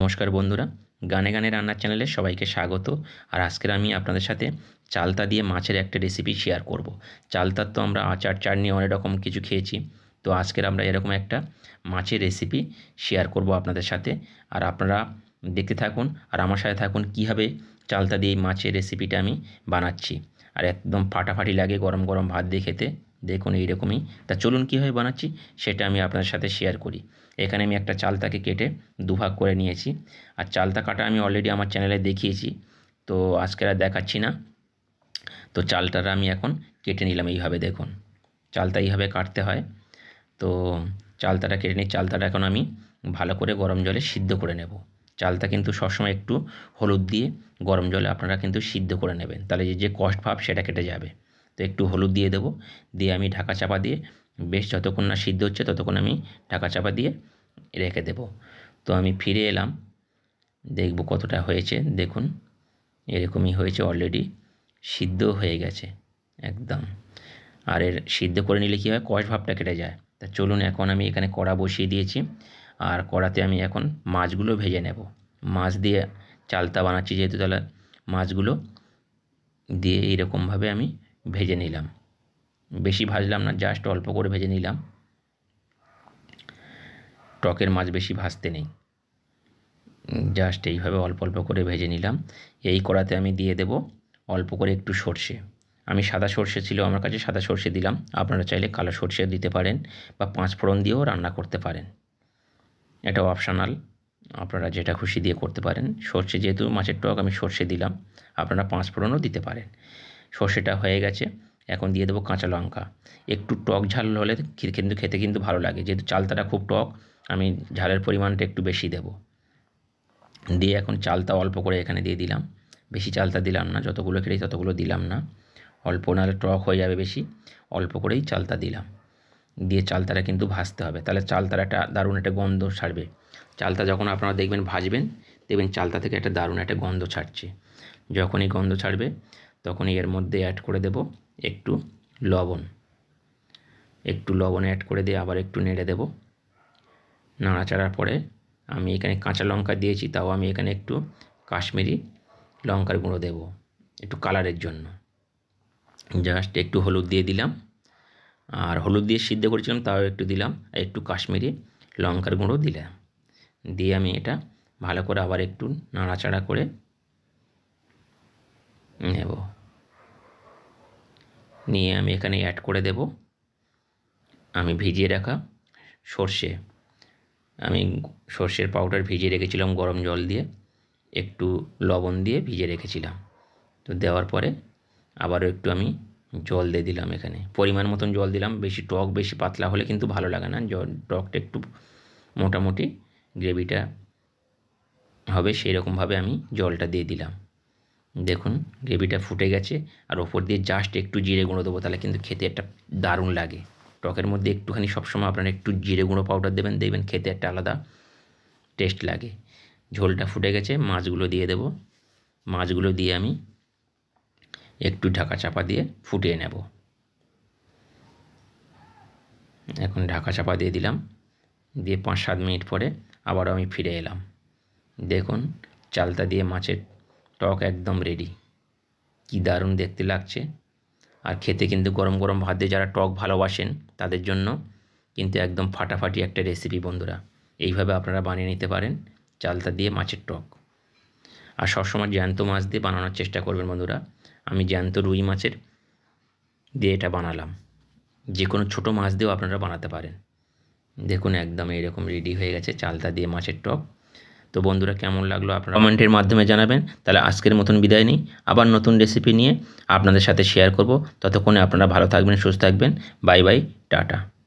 নমস্কার বন্ধুরা, গানে গানে রান্নার চ্যানেলে সবাইকে স্বাগত। আর আজকের আমি আপনাদের সাথে চালতা দিয়ে মাছের একটা রেসিপি শেয়ার করব। চালতার তো আমরা আচার চাটনি অনেক রকম কিছু খেয়েছি। তো আজকের আমরা এরকম একটা মাছের রেসিপি শেয়ার করব আপনাদের সাথে। আর আপনারা দেখতে থাকুন আর আমার সাথে থাকুন কীভাবে চালতা দিয়ে মাছের রেসিপিটা আমি বানাচ্ছি। আর একদম ফাটাফাটি লাগে গরম গরম ভাত দিয়ে খেতে। দেখুন এইরকমই। তা চলুন কীভাবে বানাচ্ছি সেটা আমি আপনাদের সাথে শেয়ার করি। এখানে আমি একটা চালতাকে কেটে দুভাগ করে নিয়েছি। আর চালতা কাটা আমি অলরেডি আমার চ্যানেলে দেখিয়েছি। তো আজকে আর দেখাচ্ছি না। তো চালটারা আমি এখন কেটে নিলাম এইভাবে দেখুন। চালতা এইভাবে কাটতে হয়। তো চালতাটা কেটে নিই চালতাটা এখন আমি ভালো করে গরম জলে সিদ্ধ করে নেব। চালটা কিন্তু সবসময় একটু হলুদ দিয়ে গরম জলে আপনারা কিন্তু সিদ্ধ করে নেবেন। তাহলে যে কষ্ট ভাব সেটা কেটে যাবে। তো একটু হলুদ দিয়ে দেবো। দিয়ে আমি ঢাকা চাপা দিয়ে, বেশ যতক্ষণ না সিদ্ধ হচ্ছে ততক্ষণ আমি ঢাকা চাপা দিয়ে রেখে দেব। তো আমি ফিরে এলাম, দেখব কতটা হয়েছে। দেখুন, এরকমই হয়েছে অলরেডি সিদ্ধ হয়ে গেছে, একদম। আর এর সিদ্ধ করে নিলে কী হয়? কষ ভাবটা কেটে যায়। তা চলুন, এখন আমি এখানে কড়া বসিয়ে দিয়েছি। আর কড়াতে আমি এখন মাছগুলো ভেজে নেব। মাছ দিয়ে চালতা বানাচ্ছি যেহেতু, তাহলে মাছগুলো দিয়ে এইরকমভাবে আমি ভেজে নিলাম। বেশি ভাজলাম না জাস্ট অল্প করে ভেজে নিলাম। টকের মাছ বেশি ভাজতে নেই। জাস্ট এইভাবে অল্প অল্প করে ভেজে নিলাম। এই কড়াতে আমি দিয়ে দেব অল্প করে একটু সর্ষে। আমি সাদা সর্ষে ছিল, আমার কাছে সাদা সর্ষে দিলাম। আপনারা চাইলে কালো সর্ষে দিতে পারেন বা পাঁচ ফোড়ন দিয়েও রান্না করতে পারেন। এটা অপশানাল আপনারা যেটা খুশি দিয়ে করতে পারেন। সর্ষে যেহেতু মাছের টক, আমি সর্ষে দিলাম। আপনারা পাঁচ ফোড়নও দিতে পারেন। সর্ষেটা হয়ে গেছে। এখন দিয়ে দেবো কাঁচা লঙ্কা। একটু টক ঝাল হলে কিন্তু, খেতে কিন্তু ভালো লাগে। যেহেতু চালতাটা খুব টক, আমি ঝালের পরিমাণটা একটু বেশি দেব। দিয়ে এখন চালতা অল্প করে এখানে দিয়ে দিলাম। বেশি চালতা দিলাম না, যতগুলো খেয়েছি ততগুলো দিলাম না। অল্প নাহলে টক হয়ে যাবে বেশি। অল্প করেই চালতা দিলাম। দিয়ে চালতাটা কিন্তু ভাজতে হবে। তাহলে চালতার একটা দারুণ একটা গন্ধ ছাড়বে। চালতা যখন আপনারা দেখবেন ভাজবেন, দেখবেন চালতা থেকে একটা দারুণ একটা গন্ধ ছাড়ছে। যখনই গন্ধ ছাড়বে তখনই এর মধ্যে অ্যাড করে দেব একটু লবণ। একটু লবণ অ্যাড করে দিয়ে আবার একটু নেড়ে দেব। নাড়াচাড়ার পরে আমি এখানে কাঁচা লঙ্কা দিয়েছি, তাও আমি এখানে একটু কাশ্মীরি লঙ্কার গুঁড়ো দেব একটু কালারের জন্য। জাস্ট একটু হলুদ দিয়ে দিলাম। আর হলুদ দিয়ে সিদ্ধ করেছিলাম, তাও একটু দিলাম। আর একটু কাশ্মীরি লঙ্কার গুঁড়ো দিলাম। দিয়ে আমি এটা ভালো করে আবার একটু নাড়াচাড়া করে নেব। নিয়ে আমি এখানে অ্যাড করে দেব। আমি ভিজিয়ে রাখা সর্ষে। আমি সর্ষের পাউডার ভিজিয়ে রেখেছিলাম গরম জল দিয়ে। একটু লবণ দিয়ে ভিজিয়ে রেখেছিলাম। তো দেওয়ার পরে আবারও একটু আমি জল দিয়ে দিলাম এখানে। পরিমাণ মতন জল দিলাম। বেশি টক, বেশি পাতলা হলে কিন্তু ভালো লাগে না। জল, টকটা একটু মোটামুটি গ্রেভিটা হবে সেই রকমভাবে আমি জলটা দিয়ে দিলাম। দেখুন, গ্রেভিটা ফুটে গেছে আর ওপর দিয়ে জাস্ট একটু জিরে গুঁড়ো দেবো, তাহলে কিন্তু খেতে একটা দারুণ লাগে। টকের মধ্যে একটুখানি সবসময় আপনারা একটু জিরে গুঁড়ো পাউডার দেবেন, দেখবেন খেতে একটা আলাদা টেস্ট লাগে। ঝোলটা ফুটে গেছে, মাছগুলো দিয়ে দেব। মাছগুলো দিয়ে আমি একটু ঢাকা চাপা দিয়ে ফুটিয়ে নেব। এখন ঢাকা চাপা দিয়ে দিলাম। দিয়ে পাঁচ সাত মিনিট পরে আবারও আমি ফিরে এলাম। দেখুন চালতা দিয়ে মাছের টক একদম রেডি কী দারুণ দেখতে লাগছে। আর খেতে কিন্তু গরম গরম ভাত দিয়ে যারা টক ভালোবাসেন, তাদের জন্য কিন্তু একদম ফাটাফাটি একটা রেসিপি বন্ধুরা। এইভাবে আপনারা বানিয়ে নিতে পারেন চালতা দিয়ে মাছের টক। আর সবসময় জ্যান্ত মাছ দিয়ে বানানোর চেষ্টা করবেন বন্ধুরা। আমি জ্যান্ত রুই মাছের দিয়ে এটা বানালাম। যে কোনো ছোটো মাছ দিয়েও আপনারা বানাতে পারেন। দেখুন একদম এরকম রেডি হয়ে গেছে চালতা দিয়ে মাছের টক। তো বন্ধুরা, কেমন লাগল আপনারা কমেন্টের মাধ্যমে জানাবেন। তাহলে আজকের মতন বিদায় নিই। আবার নতুন রেসিপি নিয়ে আপনাদের সাথে শেয়ার করব। ততক্ষণে আপনারা ভালো থাকবেন, সুস্থ থাকবেন। Bye bye, tata.